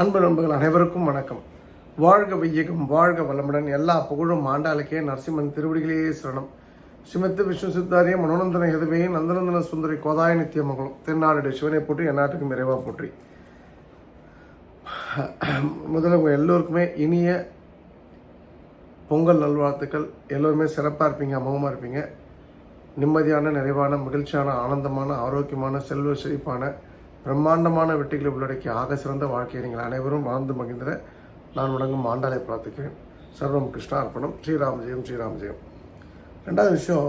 அன்பு நண்பர்கள் அனைவருக்கும் வணக்கம். வாழ்க வையகம் வாழ்க வளமுடன். எல்லா புகழும் ஆண்டாளுக்கே நரசிம்மன் திருவடிகளே சரணம். ஸ்ரீமத்து விஷ்ணு சித்தாரிய மனோநந்தன எதுவே நந்தநந்தன சுந்தரி கோதாய நித்தியமங்கலம் தென்னாடு சிவனை போற்றி எந்நாட்டுக்கும் நிறைவாக போற்றி. முதல்ல உங்கள் எல்லோருக்குமே இனிய பொங்கல் நல்வாழ்த்துக்கள். எல்லோருமே சிறப்பாக இருப்பீங்க அமோகமாக இருப்பீங்க. நிம்மதியான நிறைவான மகிழ்ச்சியான ஆனந்தமான ஆரோக்கியமான செல்வ செழிப்பான பிரம்மாண்டமான வெற்றிகளை உள்ளடக்கிய ஆக சிறந்த வாழ்க்கையை நீங்கள் அனைவரும் வாழ்ந்து மகிழ்ந்திட நான் வணங்கும் ஆண்டாளை பிரார்த்திக்கிறேன். சர்வம் கிருஷ்ணா அர்ப்பணம் ஸ்ரீராம் ஜெயம் ஸ்ரீராம் ஜெயம். ரெண்டாவது விஷயம்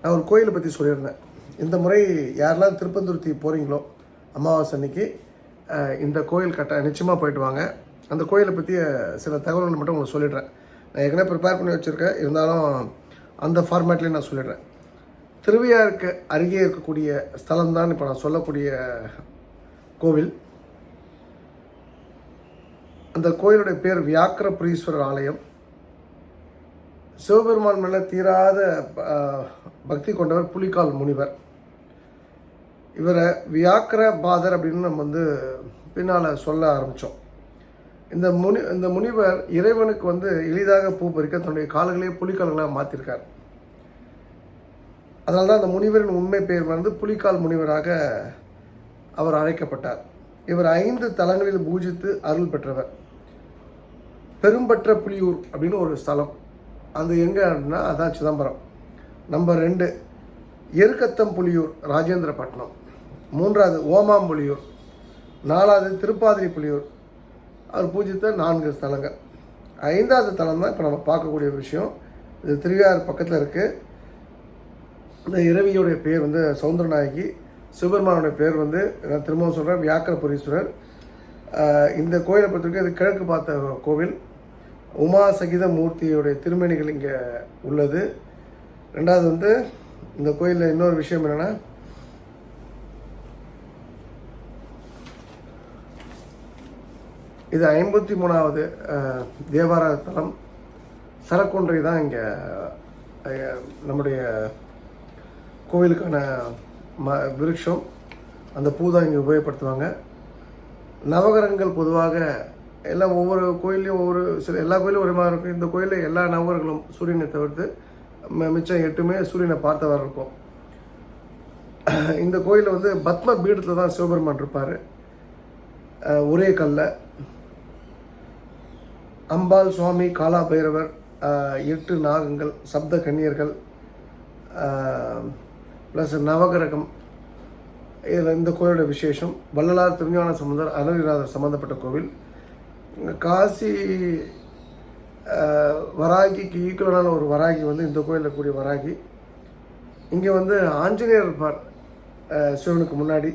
நான் ஒரு கோயிலை பற்றி சொல்லியிருந்தேன். இந்த முறை யாரெல்லாம் திருப்பந்துருத்தி போகிறீங்களோ அமாவாசை அன்னைக்கு இந்த கோயில் கட்ட நிச்சயமாக போயிட்டு வாங்க. அந்த கோயிலை பற்றிய சில தகவல்களை மட்டும் உங்களுக்கு சொல்லிடுறேன். நான் ஏற்கனவே ப்ரிப்பேர் பண்ணி வச்சுருக்கேன். இருந்தாலும் அந்த ஃபார்மேட்லேயும் நான் சொல்லிடுறேன். திருவையாருக்கு அருகே இருக்கக்கூடிய ஸ்தலம் தான் இப்போ நான் சொல்லக்கூடிய கோவில். அந்த கோயிலுடைய பேர் வியாக்கிரபுரீஸ்வரர் ஆலயம். சிவபெருமான் மேலே தீராத பக்தி கொண்டவர் புலிகால் முனிவர். இவரை வியாக்கிர பாதர் அப்படின்னு நம்ம வந்து பின்னால் சொல்ல ஆரம்பித்தோம் இந்த முனி இந்த முனிவர் இறைவனுக்கு வந்து எளிதாக பூ பறிக்க தன்னுடைய கால்களே புலிக்கால்களாக மாற்றிருக்கார் அதனால தான் அந்த முனிவரின் உண்மை பெயர் வந்து புலிக்கால் முனிவராக அவர் அழைக்கப்பட்டார். இவர் ஐந்து தலங்களில் பூஜித்து அருள் பெற்றவர். பெரும்பற்ற புலியூர் அப்படின்னு ஒரு ஸ்தலம். அது எங்கே அப்படின்னா அதான் சிதம்பரம். நம்பர் ரெண்டு எருக்கத்தம் புலியூர் ராஜேந்திரப்பட்டினம். மூன்றாவது ஓமாம்புலியூர் நாலாவது திருப்பாதிரி புலியூர். அவர் பூஜித்த நான்கு ஸ்தலங்கள். ஐந்தாவது தலம் தான் இப்போ நம்ம பார்க்கக்கூடிய ஒரு விஷயம். இது திருவையார் பக்கத்தில் இருக்குது இந்த இரவியோடைய பேர் வந்து சவுந்தரநாயகி. சிவபெருமானுடைய பேர் வந்து நான் திரும்பவும் சொல்கிறேன் வியாக்கரபுரீஸ்வரர். இந்த கோயிலை பொறுத்தவரைக்கும் இது கிழக்கு பார்த்த கோவில். உமா சகித மூர்த்தியுடைய திருமணிகள் இங்கே உள்ளது. ரெண்டாவது வந்து இந்த கோயிலில் இன்னொரு விஷயம் என்னென்னா இது ஐம்பத்தி மூணாவது அஹ், தேவார தலம். சரக்கொன்றை தான் இங்கே நம்முடைய கோவிலுக்கான ம விருட்சம் அந்த பூ தான் இங்கே உபயோகப்படுத்துவாங்க. நவகரங்கள் பொதுவாக எல்லாம் ஒவ்வொரு கோயில்லையும் ஒவ்வொரு சில எல்லா கோயிலும் ஒரே மாதிரி இருக்கும். இந்த கோயிலில் எல்லா நவகரங்களும் சூரியனை தவிர்த்து ம- மிச்சம் எட்டுமே சூரியனை பார்த்தவர் இருக்கும். இந்த கோயிலில் வந்து பத்ம பீடத்தில் தான் சிவபெருமான் இருப்பார். ஒரே கல்ல. அம்பாள் சுவாமி காலா பைரவர் எட்டு நாகங்கள் சப்த கன்னியர்கள் ப்ளஸ் நவகிரகம் இதில் இந்த கோயிலோட விசேஷம் வள்ளலார் திருஞான சம்பந்தர் அருணகிரிநாதர் சம்பந்தப்பட்ட கோவில். காசி வராகிக்கு ஈக்குவலான ஒரு வராகி வந்து இந்த கோயிலில் கூடிய வராகி. இங்கே வந்து ஆஞ்சநேயர் இருப்பார் சிவனுக்கு முன்னாடி.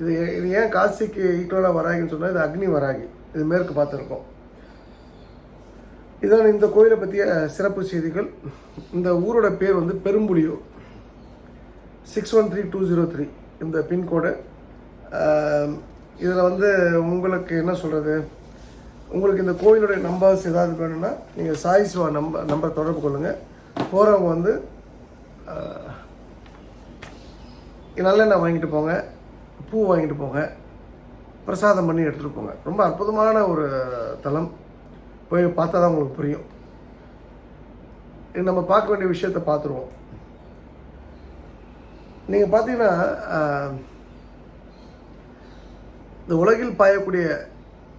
இது இது ஏன் காசிக்கு ஈக்குவலாக வராகின்னு சொன்னால் இது அக்னி வராகி. இது மேற்கு பார்த்துருக்கோம். இதான் இந்த கோயிலை பற்றிய சிறப்பு செய்திகள். இந்த ஊரோட பேர் வந்து Perumpuliyur. Six one three two zero three இந்த பின்கோடு இதில் வந்து உங்களுக்கு என்ன சொல்கிறது உங்களுக்கு இந்த கோயிலுடைய நம்பர்ஸ் ஏதாவது வேணும்னா நீங்கள் சாய் சிவா நம்பர் நம்பர் தொடர்பு கொள்ளுங்கள் போகிறவங்க வந்து நல்லெண்ணெய் வாங்கிட்டு போங்க. பூ வாங்கிட்டு போங்க. பிரசாதம் பண்ணி எடுத்துகிட்டு போங்க. ரொம்ப அற்புதமான ஒரு தலம் போய் பார்த்தா தான் உங்களுக்கு புரியும். நம்ம பார்க்க வேண்டிய விஷயத்தை பார்த்துருவோம். நீங்கள் பார்த்தீங்கன்னா இந்த உலகில் பாயக்கூடிய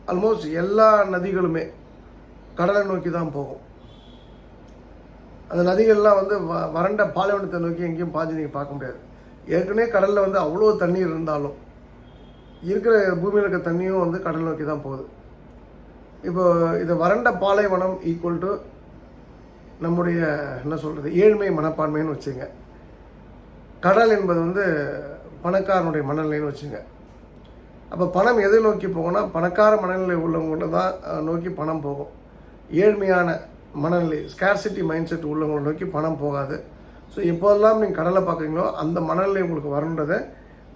ஆல்மோஸ்ட் எல்லா நதிகளுமே கடலை நோக்கி தான் போகும். அந்த நதிகள்லாம் வந்து வ- வறண்ட பாலைவனத்தை நோக்கி எங்கேயும் பாஞ்சு நீங்கள் பார்க்க முடியாது. ஏற்கனவே கடலில் வந்து அவ்வளோ தண்ணீர் இருந்தாலும் இருக்கிற பூமியில் இருக்க தண்ணியும் வந்து கடல் நோக்கி தான் போகுது. இப்போ இது வறண்ட பாலைவனம் ஈக்குவல் டு நம்முடைய என்ன சொல்கிறது ஏழ்மை மனப்பான்மைன்னு வச்சுங்க கடல் என்பது வந்து பணக்காரனுடைய மனநிலைன்னு வச்சுங்க. அப்போ பணம் எதை நோக்கி போகும்னா பணக்கார மனநிலை உள்ளவங்கள்ட்ட தான் நோக்கி பணம் போகும். ஏழ்மையான மனநிலை ஸ்கேர்சிட்டி மைண்ட் செட் உள்ளவங்களை நோக்கி பணம் போகாது. ஸோ எப்போதெல்லாம் நீங்கள் கடலை பார்க்குறீங்களோ அந்த மனநிலை உங்களுக்கு வரணுன்றதை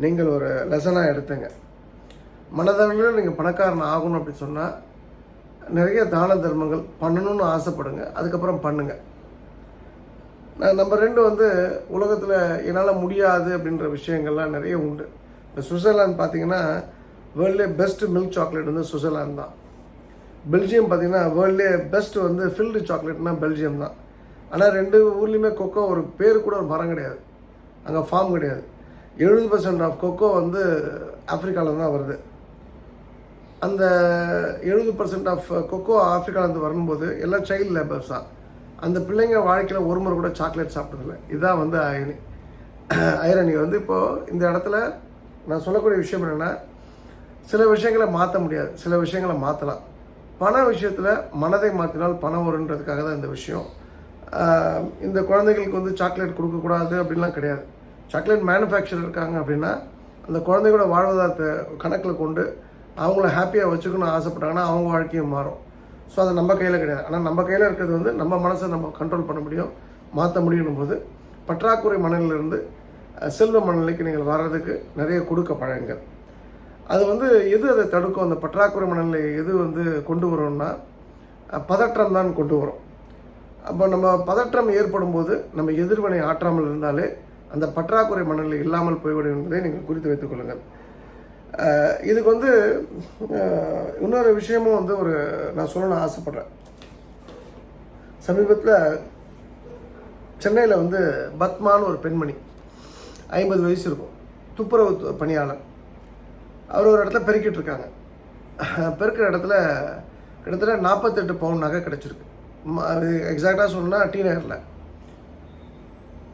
நீங்கள் ஒரு லெசனாக எடுத்துங்க. மனதளவில் நீங்கள் பணக்காரன் ஆகணும் அப்படின்னு சொன்னால் நிறைய தான தர்மங்கள் பண்ணணும்னு ஆசைப்படுங்க. அதுக்கப்புறம் பண்ணுங்கள் நான் நம்பர் ரெண்டு வந்து உலகத்தில் என்னால் முடியாது அப்படின்ற விஷயங்கள்லாம் நிறைய உண்டு. இப்போ சுவிட்சர்லாந்து பார்த்தீங்கன்னா வேர்ல்ட்லே பெஸ்ட் மில்க் சாக்லேட் வந்து சுவிட்சர்லாந்து தான். பெல்ஜியம் பார்த்தீங்கன்னா வேர்ல்ட்லே பெஸ்ட் வந்து ஃபில்டு சாக்லேட்னா பெல்ஜியம் தான். ஆனால் ரெண்டு ஊர்லேயுமே கொக்கோ ஒரு பேர் கூட ஒரு மரம் கிடையாது. அங்கே ஃபார்ம் கிடையாது. எழுபது பர்சன்ட் ஆஃப் கொக்கோ வந்து ஆஃப்ரிக்காவில் தான் வருது. அந்த எழுபது பர்சன்ட் ஆஃப் கொக்கோ ஆஃப்ரிக்காவிலேருந்து வரும்போது எல்லாம் சைல்டு லேபர்ஸ் தான். அந்த பிள்ளைங்க வாழ்க்கையில் ஒரு முறை கூட சாக்லேட் சாப்பிட்றதில்ல இதுதான் வந்து அயனி ஐரணி வந்து இப்போது இந்த இடத்துல நான் சொல்லக்கூடிய விஷயம் என்னென்னா சில விஷயங்களை மாற்ற முடியாது. சில விஷயங்களை மாற்றலாம் பண விஷயத்தில் மனதை மாற்றினால் பணம் வருன்றதுக்காக தான் இந்த விஷயம். இந்த குழந்தைகளுக்கு வந்து சாக்லேட் கொடுக்கக்கூடாது அப்படின்லாம் கிடையாது. சாக்லேட் மேனுஃபேக்சர் இருக்காங்க அப்படின்னா அந்த குழந்தைகளோட வாழ்வாதாரத்தை கணக்கில் கொண்டு அவங்கள ஹாப்பியாக வச்சுக்கணும்னு ஆசைப்பட்டாங்கன்னா அவங்க வாழ்க்கையும் மாறும். ஸோ அது நம்ம கையில் கிடையாது. ஆனால் நம்ம கையில் இருக்கிறது வந்து நம்ம மனசை நம்ம கண்ட்ரோல் பண்ண முடியும் மாற்ற முடியும் போது பற்றாக்குறை மனநிலிருந்து செல்வ மனநிலைக்கு நீங்கள் வர்றதுக்கு நிறைய கொடுக்க பழங்கள். அது வந்து எது அதை தடுக்கும்? அந்த பற்றாக்குறை மனநிலை எது வந்து கொண்டு வரும்னா பதற்றம் தான் கொண்டு வரும். அப்போ நம்ம பதற்றம் ஏற்படும் போது நம்ம எதிர்வினை ஆற்றாமல் இருந்தாலே அந்த பற்றாக்குறை மனநிலை இல்லாமல் போய்விடும் என்பதை நீங்கள் குறித்து வைத்துக் கொள்ளுங்கள். இதுக்கு வந்து இன்னொரு விஷயமும் வந்து ஒரு நான் சொல்லணும்னு ஆசைப்பட்றேன். சமீபத்தில் சென்னையில் வந்து பத்மான்னு ஒரு பெண்மணி ஐம்பது வயசு இருக்கும். துப்புரவு பணியாளர். அவர் ஒரு இடத்துல பெருக்கிட்டு இருக்காங்க. பெருக்கிற இடத்துல கிட்டத்தட்ட நாற்பத்தெட்டு பவுன் நகை கிடச்சிருக்கு. அது எக்ஸாக்டாக சொன்னால் டி நகரில்.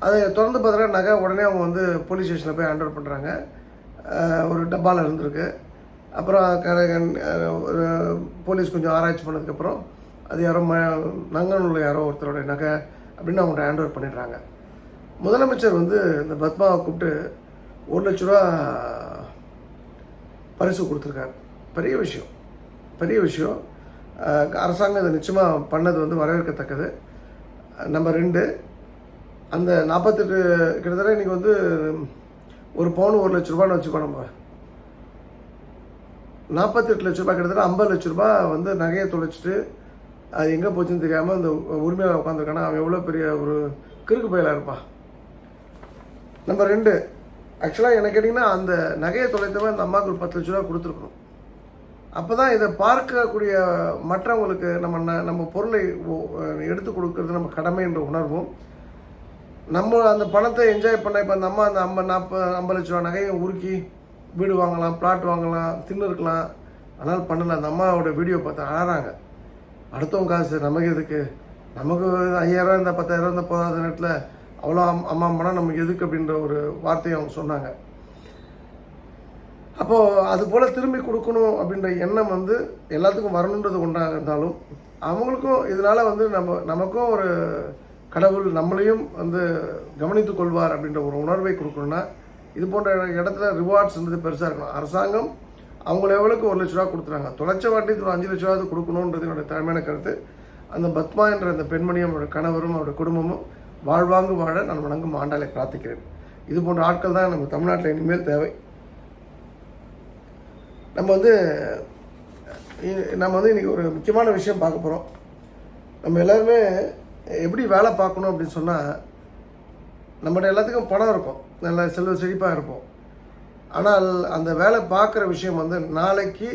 அதை திறந்து பார்த்தா நகை உடனே அவங்க வந்து போலீஸ் ஸ்டேஷனில் போய் ஹேண்ட் பண்ணுறாங்க ஒரு டப்பாவில் இருந்திருக்கு. அப்புறம் ஒரு போலீஸ் கொஞ்சம் ஆராய்ச்சி பண்ணதுக்கப்புறம் அது யாரோ ம நங்கனூரில் யாரோ ஒருத்தரோட நகை அப்படின்னு அவங்க ஹேண்ட் ஓவர் பண்ணிடுறாங்க. முதலமைச்சர் வந்து இந்த பத்மாவை கூப்பிட்டு ஒரு லட்ச ரூபா பரிசு கொடுத்துருக்காரு. பெரிய விஷயம். பெரிய விஷயம். அரசாங்கம் இதை நிச்சயமாக பண்ணது வந்து வரவேற்கத்தக்கது. நம்பர் ரெண்டு அந்த நாற்பத்தெட்டு கிட்டத்தட்ட இன்றைக்கி வந்து ஒரு பவுன் ஒரு லட்ச ரூபான்னு வச்சுக்கோ நம்ம. நாற்பத்தெட்டு லட்ச ரூபாய் கிட்டத்தட்ட ஐம்பது லட்ச ரூபாய் வந்து நகையை தொலைச்சிட்டு அது எங்கே போச்சுன்னு தெரியாமல் அந்த உரிமையாளர் உட்காந்துருக்கானா அவன் எவ்வளோ பெரிய ஒரு கிறுக்கு பயிலாக இருப்பான். நம்பர் ரெண்டு ஆக்சுவலாக எனக்கு கேட்டிங்கன்னா அந்த நகையை தொலைத்தவன் அந்த அம்மாவுக்கு ஒரு பத்து லட்ச ரூபா கொடுத்துருக்கணும். அப்போ தான் இதை பார்க்கக்கூடிய மற்றவங்களுக்கு நம்ம ந- நம்ம பொருளை எடுத்து கொடுக்கறது நம்ம கடமை என்ற உணர்வும் நம்ம அந்த பணத்தை என்ஜாய் பண்ண இப்போ அந்த அம்மா அந்த ஐம்பது நாற்பது ஐம்பது லட்ச ரூபா நகையை உருக்கி வீடு வாங்கலாம் பிளாட் வாங்கலாம் தின்னு இருக்கலாம் ஆனால் பண்ணல. அந்த அம்மாவோட வீடியோ பார்த்து அழறாங்க. அடுத்தவங்க காசு நமக்கு எதுக்கு? நமக்கு ஐயாயிரம் இந்த பத்தாயிரம் இந்த போதாத நேரத்தில் அவ்வளோ அம்- அம்மா அம்மானா நமக்கு எதுக்கு அப்படின்ற ஒரு வார்த்தையை அவங்க சொன்னாங்க. அப்போது அது போல் திரும்பி கொடுக்கணும் அப்படின்ற எண்ணம் வந்து எல்லாத்துக்கும் வரணுன்றது ஒன்றாக இருந்தாலும் அவங்களுக்கும் இதனால் வந்து நம்ம நமக்கும் ஒரு கடவுள் நம்மளையும் வந்து கவனித்துக் கொள்வார் அப்படின்ற ஒரு உணர்வை கொடுக்கணும்னா இது போன்ற இடத்துல ரிவார்ட்ஸ்ன்றது பெருசாக இருக்கணும் அரசாங்கம் அவங்க லெவலுக்கு ஒரு லட்ச ரூபா கொடுத்துறாங்க? தொலைச்ச வாட்டி ஒரு அஞ்சு லட்ச ரூபாவது கொடுக்கணுன்றது என்னோட தலைமையான கருத்து. அந்த பத்மா என்ற அந்த பெண்மணியும் அவருடைய கணவரும் அவருடைய குடும்பமும் வாழ்வாங்கு வாழ நான் வணங்கும் ஆண்டாளை பிரார்த்திக்கிறேன். இது போன்ற ஆட்கள் தான் நம்ம தமிழ்நாட்டில் இனிமேல் தேவை. நம்ம வந்து நம்ம வந்து இன்றைக்கி ஒரு முக்கியமான விஷயம் பார்க்க போகிறோம் நம்ம எல்லாருமே எப்படி வேலை பார்க்கணும் அப்படின்னு சொன்னால் நம்மகிட்ட எல்லாத்துக்கும் பணம் இருக்கும். நல்ல செல்வ செழிப்பாக இருப்போம். ஆனால் அந்த வேலை பார்க்குற விஷயம் வந்து நாளைக்கு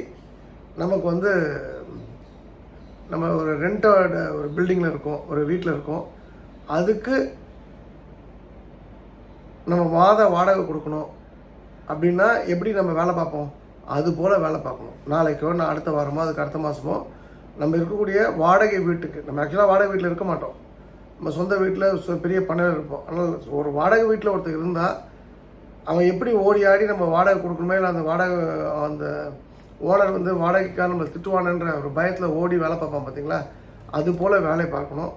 நமக்கு வந்து நம்ம ஒரு ரெண்டோட ஒரு பில்டிங்கில் இருக்கோம் ஒரு வீட்டில் இருக்கோம். அதுக்கு நம்ம மாத வாடகை கொடுக்கணும். அப்படின்னா எப்படி நம்ம வேலை பார்ப்போம்? அது போல் வேலை பார்க்கணும். நாளைக்கோ நான் அடுத்த வாரமோ அதுக்கு அடுத்த மாதமோ நம்ம இருக்கக்கூடிய வாடகை வீட்டுக்கு நம்ம ஆக்சுவலாக வாடகை வீட்டில் இருக்க மாட்டோம். நம்ம சொந்த வீட்டில் பெரிய பண்ணையில் இருப்போம். ஆனால் ஒரு வாடகை வீட்டில் ஒருத்தர் இருந்தால் அவன் எப்படி ஓடி ஆடி நம்ம வாடகை கொடுக்கணுமே இல்லை அந்த வாடகை அந்த ஓனர் வந்து வாடகைக்காக நம்ம திட்டுவானன்ற ஒரு பயத்தில் ஓடி வேலை பார்ப்பான் பார்த்தீங்களா அது போல் வேலை பார்க்கணும்.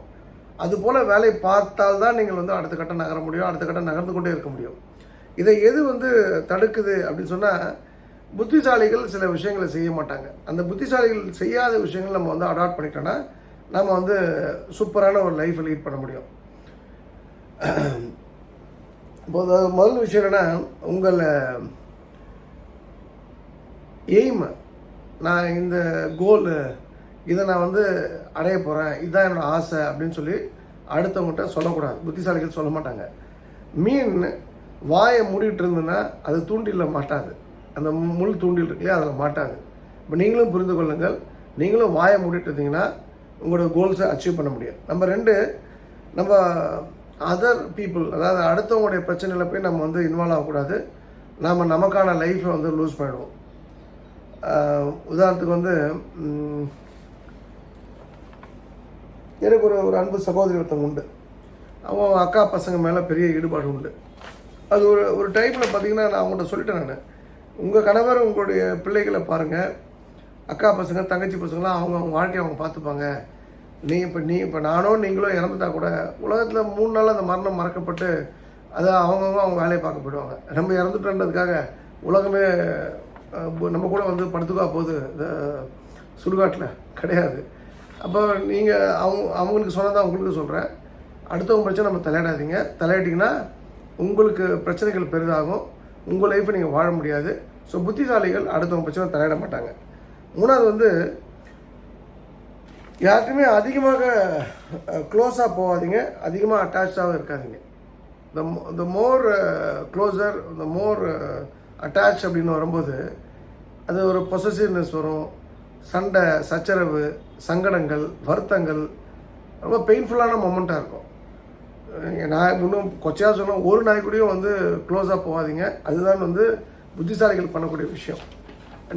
அது போல் வேலை பார்த்தால்தான் நீங்கள் வந்து அடுத்த கட்டம் நகர முடியும் அடுத்த கட்டம் நகர்ந்து கொண்டே இருக்க முடியும். இதை எது வந்து தடுக்குது அப்படின்னு சொன்னால் புத்திசாலிகள் சில விஷயங்களை செய்ய மாட்டாங்க. அந்த புத்திசாலிகள் செய்யாத விஷயங்கள் நம்ம வந்து அடாப்ட் பண்ணிட்டோன்னா நம்ம வந்து சூப்பரான ஒரு லைஃப்பை லீட் பண்ண முடியும். இப்போது முதல் விஷயம் என்னென்னா உங்களை எய்ம் நான் இந்த கோல் இதை நான் வந்து அடைய போகிறேன் இதுதான் என்னோடய ஆசை அப்படின்னு சொல்லி அடுத்தவங்ககிட்ட சொல்லக்கூடாது. புத்திசாலிகள் சொல்ல மாட்டாங்க. மீன் வாயை மூடிட்டு இருந்ததுன்னா அது தூண்டில மாட்டாது. அந்த முள் தூண்டில் இருக்கு இல்லையா அதில் மாட்டாங்க இப்போ நீங்களும் புரிந்து கொள்ளுங்கள். நீங்களும் வாயை மூடிட்டு இருந்தீங்கன்னா உங்களோட கோல்ஸை அச்சீவ் பண்ண முடியும். நம்ம ரெண்டு நம்ம அதர் பீப்புள் அதாவது அடுத்தவங்களுடைய பிரச்சனையில் போய் நம்ம வந்து இன்வால்வ் ஆகக்கூடாது. நாம் நமக்கான லைஃப்பை வந்து லூஸ் பண்ணிடுவோம். உதாரணத்துக்கு வந்து எனக்கு ஒரு ஒரு அன்பு சகோதரி ஒருத்தவங்க உண்டு. அவங்க அக்கா பசங்க மேலே பெரிய ஈடுபாடு உண்டு. அது ஒரு ஒரு டைமில் பார்த்திங்கன்னா நான் அவங்கள்ட்ட சொல்லிட்டேன் நான். உங்கள் கணவர் உங்களுடைய பிள்ளைகளை பாருங்கள் அக்கா பசங்க தங்கச்சி பசங்களாம் அவங்க அவங்க வாழ்க்கையை அவங்க பார்த்துப்பாங்க. நீ இப்போ நீ இப்போ நானும் நீங்களும் இறந்துட்டா கூட உலகத்தில் மூணு நாள் அந்த மரணம் மறக்கப்பட்டு அதை அவங்கவுங்க அவங்க வேலையை பார்க்க போயிடுவாங்க. நம்ம இறந்துட்டோன்றதுக்காக உலகமே நம்ம கூட வந்து படுத்துக்கா போகுது. இந்த சுடுகாட்டில் கிடையாது. அப்போ நீங்கள் அவங்க அவங்களுக்கு சொன்னதான் உங்களுக்கு சொல்கிறேன் அடுத்தவங்க பிரச்சனை நம்ம தலையிடாதீங்க. தலையிட்டிங்கன்னா உங்களுக்கு பிரச்சனைகள் பெரிதாகும். உங்கள் லைஃப்பை நீங்கள் வாழ முடியாது. ஸோ புத்திசாலிகள் அடுத்தவங்க பிரச்சனை தலையிட மாட்டாங்க. மூணாவது வந்து யார்கிட்டையுமே அதிகமாக க்ளோஸாக போகாதீங்க. அதிகமாக அட்டாச்சாகவும் இருக்காதிங்க. இந்த இந்த மோர் க்ளோஸர் இந்த மோர் அட்டாச் அப்படின்னு வரும்போது அது ஒரு பொசசிவ்னஸ் வரும். சண்டை சச்சரவு சங்கடங்கள் வருத்தங்கள் ரொம்ப பெயின்ஃபுல்லான மொமெண்ட்டாக இருக்கும். நான் இன்னும் கொச்சையாக சொன்னால் ஒரு நாய் கூடயும் வந்து க்ளோஸாக போகாதீங்க. அதுதான் வந்து புத்திசாலிகள் பண்ணக்கூடிய விஷயம்.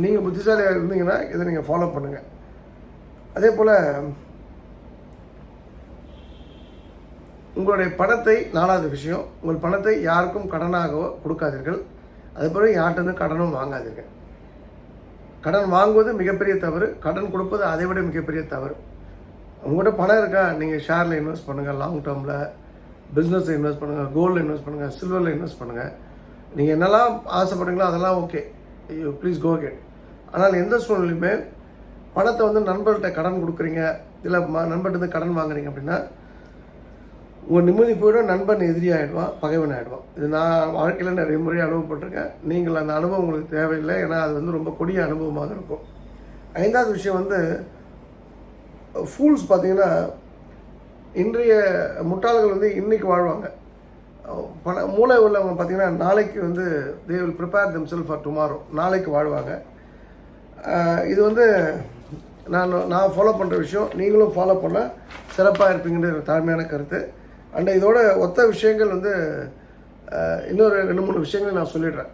நீங்கள் புத்திசாலியாக இருந்தீங்கன்னா இதை நீங்கள் ஃபாலோ பண்ணுங்கள் அதே போல் உங்களுடைய பணத்தை நாலாவது விஷயம் உங்கள் பணத்தை யாருக்கும் கடனாகவோ கொடுக்காதீர்கள். அதுபோல் யார்கிட்ட கடனும் வாங்காதீர்கள். கடன் வாங்குவது மிகப்பெரிய தவறு கடன் கொடுப்பது அதை விட மிகப்பெரிய தவறு. உங்கள்கிட்ட பணம் இருக்கா? நீங்கள் ஷேரில் இன்வெஸ்ட் பண்ணுங்கள் லாங் டேர்மில் பிஸ்னஸில் இன்வெஸ்ட் பண்ணுங்கள் கோல்டில் இன்வெஸ்ட் பண்ணுங்கள் சில்வரில் இன்வெஸ்ட் பண்ணுங்கள் நீங்கள் என்னெல்லாம் ஆசைப்படுறீங்களோ அதெல்லாம் ஓகே ப்ளீஸ் கோ கெட் ஆனால் எந்த சூழ்நிலையுமே பணத்தை வந்து நண்பர்கிட்ட கடன் கொடுக்குறீங்க இல்லை நண்பர்கிட்ட இருந்து கடன் வாங்குறீங்க அப்படின்னா உங்கள் நிம்மதி போய்டும் நண்பன் எதிரி ஆகிடுவான் பகைவன் ஆகிடுவான் இது நான் வாழ்க்கையில் நிறைய முறை அனுபவப்பட்டிருக்கேன். நீங்கள் அந்த அனுபவம் உங்களுக்கு தேவையில்லை ஏன்னா அது வந்து ரொம்ப கொடிய அனுபவமாக இருக்கும். ஐந்தாவது விஷயம் வந்து ஃபூல்ஸ் பார்த்தீங்கன்னா இன்றைய முட்டாள்கள் வந்து இன்றைக்கி வாழ்வாங்க. பண மூளை உள்ளவங்க பார்த்தீங்கன்னா நாளைக்கு வந்து they will prepare them sell for tomorrow நாளைக்கு வாழ்வாங்க. இது வந்து நான் நான் ஃபாலோ பண்ணுற விஷயம். நீங்களும் ஃபாலோ பண்ணால் சிறப்பாக இருப்பீங்கன்ற ஒரு தாழ்மையான கருத்து. அண்ட் இதோட ஒத்த விஷயங்கள் வந்து இன்னொரு ரெண்டு மூணு விஷயங்களை நான் சொல்லிடுறேன்.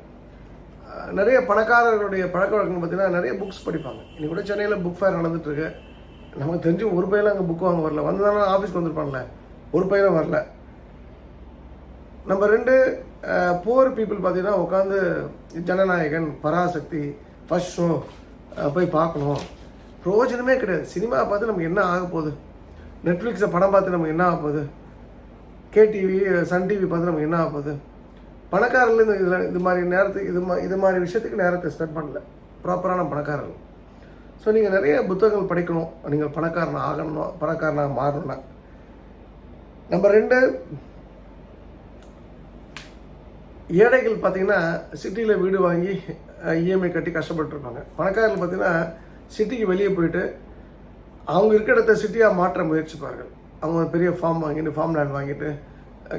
நிறைய பணக்காரர்களுடைய பழக்க வழக்கம் பார்த்தீங்கன்னா நிறைய புக்ஸ் படிப்பாங்க. இன்றைக்கி கூட சென்னையில் புக் ஃபேர் நடந்துட்டுருக்கு. நமக்கு தெரிஞ்சு ஒரு பையனும் அங்கே புக் வாங்க வரல. வந்ததானே ஆஃபீஸ்க்கு வந்திருப்பான்ல. ஒரு பையனும் வரல. நம்ம ரெண்டு புவர் பீப்புள் பார்த்தீங்கன்னா உட்காந்து ஜனநாயகன் பராசக்தி ஃபர்ஸ்ட் ஷோ போய் பார்க்கணும் பிரயோஜனமே கிடையாது. சினிமா பார்த்து நமக்கு என்ன ஆக போகுது? நெட்ஃப்ளிக்ஸை படம் பார்த்து நமக்கு என்ன ஆக போகுது? கேடிவி சன் டிவி பார்த்து நமக்கு என்ன ஆக போகுது? பணக்காரர்கள் இந்த இதில் இது மாதிரி நேரத்துக்கு இது மா இது மாதிரி விஷயத்துக்கு நேரத்தை ஸ்பெண்ட் பண்ணல. ப்ராப்பரான பணக்காரர்கள். ஸோ நீங்கள் நிறைய புத்தகங்கள் படிக்கணும். நீங்கள் பணக்காரன் ஆகணும் பணக்காரனாக மாறணும்னா. நம்பர் ரெண்டு ஏழைகள் பார்த்தீங்கன்னா சிட்டியில் வீடு வாங்கி இஎம்ஐ கட்டி கஷ்டப்பட்டுருப்பாங்க. பணக்காரர்கள் பார்த்தீங்கன்னா சிட்டிக்கு வெளியே போயிட்டு அவங்க இருக்கிற இடத்த சிட்டியாக மாற்ற முயற்சிப்பார்கள். அவங்க ஒரு பெரிய ஃபார்ம் வாங்கிட்டு ஃபார்ம் லேண்ட் வாங்கிட்டு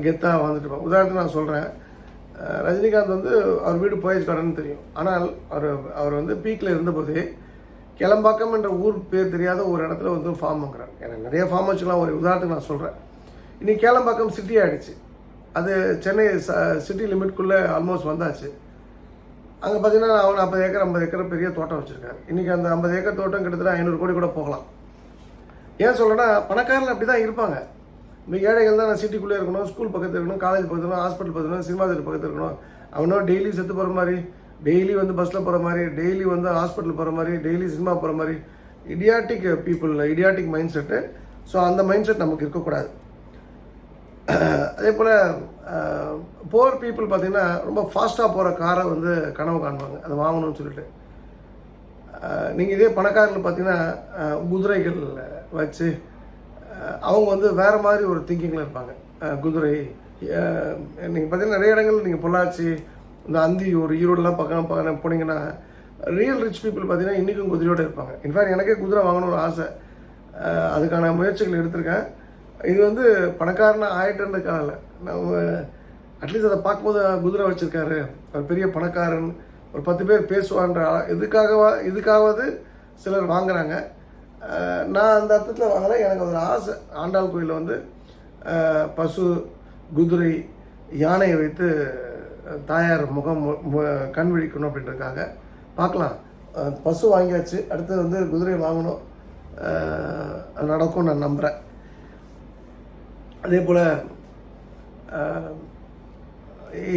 கெத்தாக வந்துட்டு இருப்பாங்க. உதாரணத்துக்கு நான் சொல்கிறேன் ரஜினிகாந்த் வந்து அவர் வீடு போயஸ் கார்டன் தெரியும். ஆனால் அவர் அவர் வந்து பீக்கில் இருந்தபோதே கிளம்பாக்கம் என்ற ஊர் பேர் தெரியாத ஒரு இடத்துல வந்து ஃபார்ம் வாங்குறாரு. எனக்கு நிறைய ஃபார்ம் வச்சுக்கலாம். ஒரு உதாரணத்துக்கு நான் சொல்கிறேன் இன்றைக்கி கேளம்பாக்கம் சிட்டி ஆகிடுச்சு அது சென்னை ச சிட்டி லிமிட்குள்ளே ஆல்மோஸ்ட் வந்தாச்சு. அங்கே பார்த்தீங்கன்னா அவன் ஐம்பது ஏக்கர் ஐம்பது ஏக்கர் பெரிய தோட்டம் வச்சுருக்காரு இன்றைக்கி அந்த ஐம்பது ஏக்கர் தோட்டம் கிட்டத்தட்ட ஐநூறு கோடி கூட போகலாம். ஏன் சொல்கிறேன்னா பணக்காரர்கள் அப்படி தான் இருப்பாங்க. இந்த ஏழைகள் தான் நான் சிட்டிக்குள்ளே இருக்கணும் ஸ்கூல் பக்கத்தில் இருக்கணும் காலேஜ் பக்கத்தில் இருக்கணும் ஹாஸ்பிட்டல் பக்கத்தில் இருக்கணும் சினிமா தேட்டர் பக்கத்தில் இருக்கணும். அவனோ டெய்லி செத்து போகிற மாதிரி டெய்லி வந்து பஸ்ஸில் போகிற மாதிரி டெய்லி வந்து ஹாஸ்பிட்டல் போகிற மாதிரி டெய்லி சினிமா போகிற மாதிரி idiotic people idiotic mindset so அந்த மைண்ட் செட் நமக்கு இருக்கக்கூடாது. அதே போல் போர் பீப்புள் பார்த்தீங்கன்னா ரொம்ப ஃபாஸ்ட்டாக போகிற காரை வந்து கனவு காணுவாங்க அதை வாங்கணும்னு சொல்லிட்டு. நீங்கள் இதே பணக்காரர்கள் பார்த்தீங்கன்னா குதிரைகள் வச்சு அவங்க வந்து வேறு மாதிரி ஒரு திங்கிங்கில் இருப்பாங்க. குதிரை நீங்கள் பார்த்தீங்கன்னா நிறைய இடங்கள் நீங்கள் பொள்ளாச்சி இந்த அந்தியூர் ஈரோடுலாம் பக்கம் பக்கம் போனீங்கன்னா ரியல் ரிச் பீப்புள் பார்த்தீங்கன்னா இன்றைக்கும் குதிரையோடு இருப்பாங்க. இன்ஃபேக்ட் எனக்கே குதிரை வாங்கணும்னு ஆசை. அதுக்கான முயற்சிகள் எடுத்திருக்கேன். இது வந்து பணக்காரனா ஆயிட்டேன்றதுக்காக இல்லை நம்ம அட்லீஸ்ட் அதை பார்க்கும்போது குதிரை வச்சுருக்காரு. அவர் பெரிய பணக்காரன் ஒரு பத்து பேர் பேசுவான்ற இதுக்காகவா இதுக்காவது சிலர் வாங்குறாங்க. நான் அந்த அர்த்தத்தில் வாங்கலை. எனக்கு ஒரு ஆசை. ஆண்டாள் கோயிலில் வந்து பசு குதிரை யானையை வைத்து தாயார் முகம் கண் விழிக்கணும் அப்படின்றதுக்காக பார்க்கலாம். பசு வாங்கியாச்சு. அடுத்து வந்து குதிரை வாங்கணும். அது நடக்கும் நான் நம்புகிறேன் அதே போல்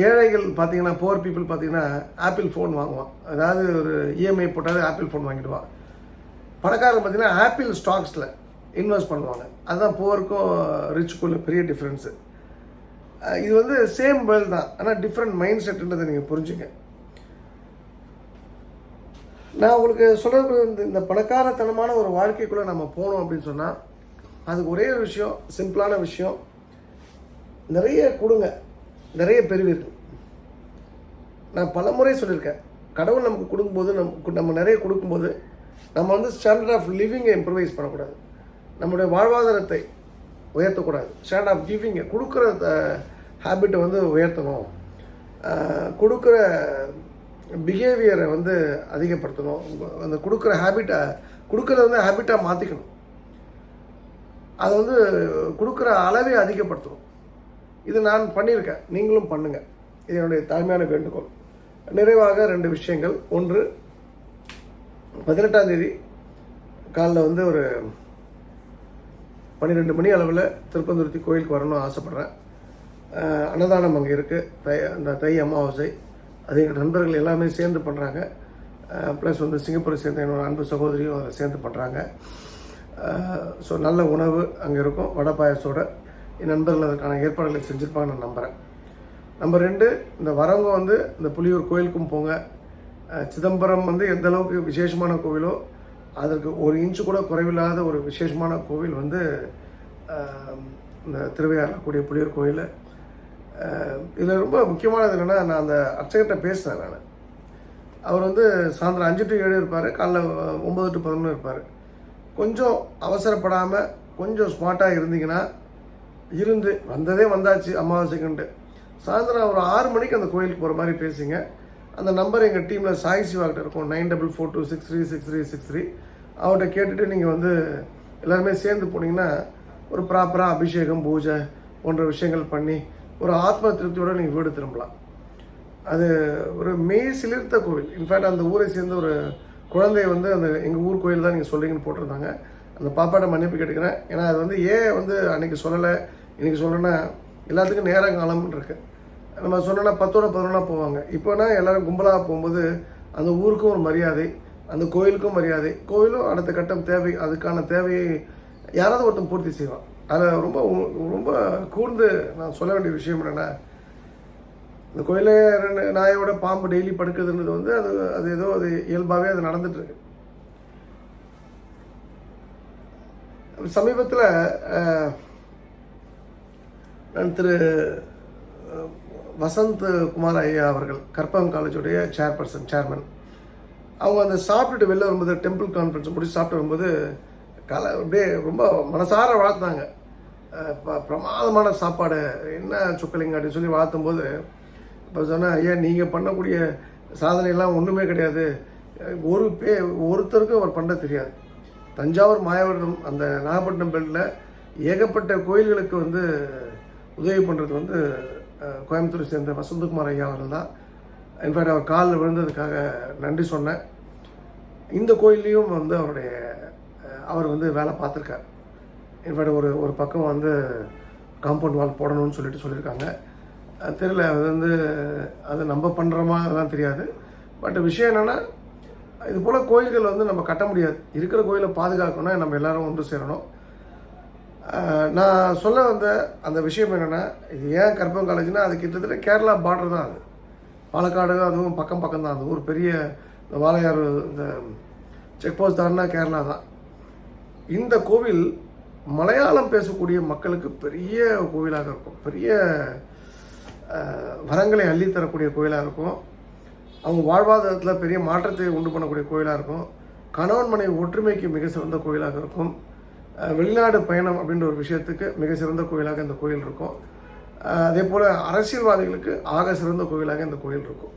ஏழைகள் பார்த்தீங்கன்னா புவர் பீப்புள் பார்த்தீங்கன்னா ஆப்பிள் ஃபோன் வாங்குவான். அதாவது ஒரு இஎம்ஐ போட்டாலே ஆப்பிள் ஃபோன் வாங்கிடுவான். பணக்காரங்க பார்த்தீங்கன்னா ஆப்பிள் ஸ்டாக்ஸில் இன்வெஸ்ட் பண்ணுவாங்க. அதுதான் புவருக்கும் ரிச்சுக்குள்ள பெரிய டிஃப்ரென்ஸு இது வந்து சேம் வேர்ல்டு தான். ஆனால் டிஃப்ரெண்ட் மைண்ட் செட்டுன்றதை நீங்கள் புரிஞ்சுங்க. நான் உங்களுக்கு சொல்கிறது இந்த பணக்காரத்தனமான ஒரு வாழ்க்கைக்குள்ளே நம்ம போனோம் அப்படின்னு சொன்னால் அது ஒரே ஒரு விஷயம் சிம்பிளான விஷயம். நிறைய கொடுங்க. நிறைய பெறுவீர்கள் நான் பல முறை சொல்லியிருக்கேன். கடவுள் நமக்கு கொடுக்கும்போது நம் நம்ம நிறைய கொடுக்கும்போது நம்ம வந்து ஸ்டாண்டர்ட் ஆஃப் லிவிங்கை இம்ப்ரவைஸ் பண்ணக்கூடாது. நம்முடைய வாழ்வாதாரத்தை உயர்த்தக்கூடாது. ஸ்டாண்டர்ட் ஆஃப் கிவிங்கை கொடுக்குற ஹேபிட்டை வந்து உயர்த்தணும். கொடுக்குற பிஹேவியரை வந்து அதிகப்படுத்தணும். அந்த கொடுக்குற ஹேபிட்டை கொடுக்குறத வந்து ஹேபிட்டாக மாற்றிக்கணும் அதை வந்து கொடுக்குற அளவை அதிகப்படுத்தும். இது நான் பண்ணியிருக்கேன். நீங்களும் பண்ணுங்கள் இது என்னுடைய தாழ்மையான வேண்டுகோள். நிறைவாக ரெண்டு விஷயங்கள். ஒன்று பதினெட்டாம் தேதி காலைல வந்து ஒரு பன்னிரெண்டு மணி அளவில் திருப்பந்துருத்தி கோயிலுக்கு வரணும்னு ஆசைப்பட்றேன். அன்னதானம் அங்கே இருக்குது தை அந்த தை அமாவாசை. அது எங்கள் நண்பர்கள் எல்லாமே சேர்ந்து பண்ணுறாங்க ப்ளஸ் வந்து சிங்கப்பூரை சேர்ந்த என்னோடய அன்பு சகோதரியும் அதில் சேர்ந்து பண்ணுறாங்க ஸோ நல்ல உணவு அங்கே இருக்கும். வடை பாயசோட என் நண்பர்கள் அதற்கான ஏற்பாடுகளை செஞ்சுருப்பாங்க நான் நம்புகிறேன் நம்பர் ரெண்டு இந்த வரவங்க வந்து இந்த புலியூர் கோயிலுக்கும் போங்க. சிதம்பரம் வந்து எந்த அளவுக்கு விசேஷமான கோவிலோ அதற்கு ஒரு இன்ச்சு கூட குறைவில்லாத ஒரு விசேஷமான கோவில் வந்து இந்த திருவையாடக்கூடிய புலியூர் கோயில். இதில் ரொம்ப முக்கியமானது என்னென்னா நான் அந்த அர்ச்சகர்கிட்ட பேசினேன் நான். அவர் வந்து சாயந்தரம் அஞ்சு டு ஏழு இருப்பார் காலைல ஒம்பது டு பதினொன்று இருப்பார். கொஞ்சம் அவசரப்படாமல் கொஞ்சம் ஸ்மார்ட்டாக இருந்தீங்கன்னா இருந்து வந்ததே வந்தாச்சு அமாவாசைக்குண்டு சாயந்தரம் ஒரு ஆறு மணிக்கு அந்த கோயிலுக்கு போகிற மாதிரி பேசுங்க. அந்த நம்பர் எங்கள் டீமில் சாய் சிவாக்கிட்ட இருக்கும். Nine double four two six three six three six three அவர்கிட்ட கேட்டுட்டு நீங்கள் வந்து எல்லாருமே சேர்ந்து போனீங்கன்னா ஒரு ப்ராப்பராக அபிஷேகம் பூஜை போன்ற விஷயங்கள் பண்ணி ஒரு ஆத்ம திருப்தியோடு நீங்கள் வீடு திரும்பலாம். அது ஒரு மெய் சிலிர்த்த கோவில். இன்ஃபேக்ட் அந்த ஊரை சேர்ந்த ஒரு குழந்தை வந்து அந்த எங்கள் ஊர் கோயில் தான் நீங்கள் சொல்கிறீங்கன்னு போட்டிருந்தாங்க. அந்த பாப்பாட்ட மன்னிப்பு கேட்டுக்கிறேன். ஏன்னா அது வந்து ஏன் வந்து அன்றைக்கி சொல்லலை? இன்றைக்கி சொல்லணும்னா எல்லாத்துக்கும் நேரம் காலம்னு இருக்கு. நம்ம சொன்னோன்னா பத்தோட பதினொன்னா போவாங்க. இப்போனா எல்லோரும் கும்பலாக போகும்போது அந்த ஊருக்கும் ஒரு மரியாதை அந்த கோயிலுக்கும் மரியாதை. கோயிலும் அடுத்த கட்டம் தேவை அதுக்கான தேவையை யாராவது ஒருத்தன் பூர்த்தி செய்வான். அதில் ரொம்ப ரொம்ப கூர்ந்து நான் சொல்ல வேண்டிய விஷயம் என்னென்னா இந்த கோயிலில் ரெண்டு நாயோட பாம்பு டெய்லி படுக்குதுன்றது வந்து அது அது ஏதோ அது இயல்பாகவே அது நடந்துட்டுருக்கு. சமீபத்தில் நான் திரு வசந்த் குமார் ஐயா அவர்கள் கற்பகம் காலேஜுடைய சேர்பர்சன் சேர்மன் அவங்க அந்த சாப்பிட்டுட்டு வெளில வரும்போது டெம்பிள் கான்ஃபரன்ஸ் முடிச்சு சாப்பிட்டு வரும்போது கலை அப்படியே ரொம்ப மனசார வாழ்த்தாங்க ப- பிரமாதமான சாப்பாடு என்ன சுக்கலிங்க அப்படின்னு சொல்லி வாழ்த்தும் போது இப்போ சொன்னால் ஐயா நீங்கள் பண்ணக்கூடிய சாதனையெல்லாம் ஒன்றுமே கிடையாது. ஒரு பே ஒருத்தருக்கும் அவர் பண்ண தெரியாது. தஞ்சாவூர் மாயவரம் அந்த நாகப்பட்டினம் பெல்ட்டில் ஏகப்பட்ட கோயில்களுக்கு வந்து உதவி பண்ணுறது வந்து கோயம்புத்தூரை சேர்ந்த வசந்தகுமார் ஐயா அவர்கள் தான். இன்ஃபேக்ட் அவர் காலில் விழுந்ததுக்காக நன்றி சொன்னேன். இந்த கோயில்லையும் வந்து அவருடைய அவர் வந்து வேலை பார்த்துருக்கார். இன்ஃபேக்ட் ஒரு ஒரு பக்கம் வந்து காம்பவுண்ட் வால் போடணும்னு சொல்லிட்டு சொல்லியிருக்காங்க. தெரியல அது வந்து அது நம்ம பண்ணுறோமா அதெல்லாம் தெரியாது. பட் விஷயம் என்னென்னா இது போல் கோயில்கள் வந்து நம்ம கட்ட முடியாது. இருக்கிற கோயிலை பாதுகாக்கணும்னா நம்ம எல்லாரும் ஒன்று சேரணும். நான் சொல்ல வந்த அந்த விஷயம் என்னென்னா இது ஏன் கர்ப்பம் காலேஜ்னா அது கிட்டத்தட்ட கேரளா பார்டர் தான் அது. பாலக்காடு அதுவும் பக்கம் பக்கம் தான். அது ஒரு பெரிய இந்த வாழையார் இந்த செக் போஸ்ட் தான்னா கேரளா தான். இந்த கோவில் மலையாளம் பேசக்கூடிய மக்களுக்கு பெரிய கோவிலாக இருக்கும். பெரிய வரங்களை அள்ளித்தரக்கூடிய கோயிலாக இருக்கும். அவங்க வாழ்வாதாரத்தில் பெரிய மாற்றத்தை உண்டு பண்ணக்கூடிய கோயிலாக இருக்கும். கணவன் மனைவி ஒற்றுமைக்கு மிக சிறந்த கோயிலாக இருக்கும். வெளிநாடு பயணம் அப்படின்ற ஒரு விஷயத்துக்கு மிக சிறந்த கோயிலாக இந்த கோயில் இருக்கும். அதே போல் அரசியல்வாதிகளுக்கு ஆக சிறந்த கோயிலாக இந்த கோயில் இருக்கும்.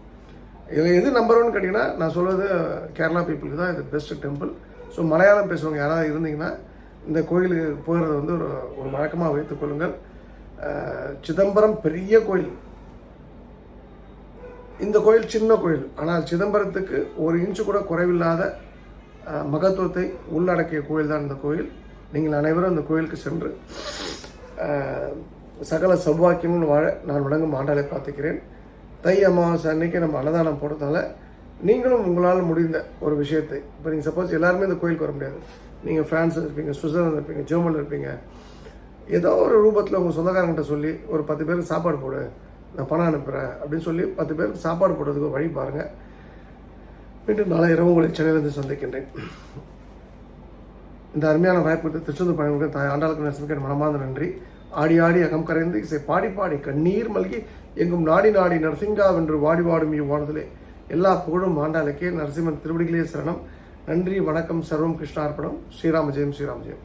இதில் எது நம்பர் ஒன் கேட்டிங்கன்னா நான் சொல்கிறது கேரளா பீப்புளுக்கு தான் இது பெஸ்ட் டெம்பிள் ஸோ மலையாளம் பேசுகிறவங்க யாராவது இருந்தீங்கன்னா இந்த கோயிலுக்கு போகிறது வந்து ஒரு ஒரு வழக்கமாக வைத்துக்கொள்ளுங்கள் சிதம்பரம் பெரிய கோயில். இந்த கோயில் சின்ன கோயில். ஆனால் சிதம்பரத்துக்கு ஒரு இன்ச்சு கூட குறைவில்லாத மகத்துவத்தை உள்ளடக்கிய கோயில் தான் இந்த கோயில். நீங்கள் அனைவரும் அந்த கோயிலுக்கு சென்று சகல சௌபாக்கியமும் வாழ நான் வணங்கும் ஆண்டாளை பார்த்துக்கிறேன் தை அமாவாசை அன்னைக்கு நம்ம அன்னதானம் போடுறதால நீங்களும் உங்களால் முடிந்த ஒரு விஷயத்தை இப்போ நீங்கள் சப்போஸ் எல்லாருமே இந்த கோயிலுக்கு வர முடியாது. நீங்கள் ஃப்ரான்ஸில் இருப்பீங்க சுவிட்சர்லாந்து இருப்பீங்க ஜெர்மனில் இருப்பீங்க. ஏதோ ஒரு ரூபத்தில் உங்கள் சொந்தக்காரங்கிட்ட சொல்லி ஒரு பத்து பேருக்கு சாப்பாடு போடு நான் பணம் அனுப்புகிறேன் அப்படின்னு சொல்லி பத்து பேருக்கு சாப்பாடு போடுறதுக்கு ஒரு வழி பாருங்கள் மீண்டும் நாளை இரவு உங்களை சென்னையிலிருந்து சந்திக்கின்றேன். இந்த அருமையான வாய்ப்பு திருச்செந்தூர் பயணிகளுக்கு தாய் ஆண்டாளுக்கு நரசிம்மக்கு மனமார்ந்த நன்றி. ஆடி ஆடி அகம் கரைந்து இசை பாடி பாடி கண்ணீர் மல்கி எங்கும் நாடி நாடி நரசிங்கா வென்று வாடி வாடும் இவ்வானதிலே. எல்லா புகழும் ஆண்டாளுக்கே. நரசிம்மன் திருவடிகளே சரணம். நன்றி வணக்கம் சர்வம் கிருஷ்ணார்ப்பணம். ஸ்ரீராம ஜெயம் ஸ்ரீராம ஜெயம்.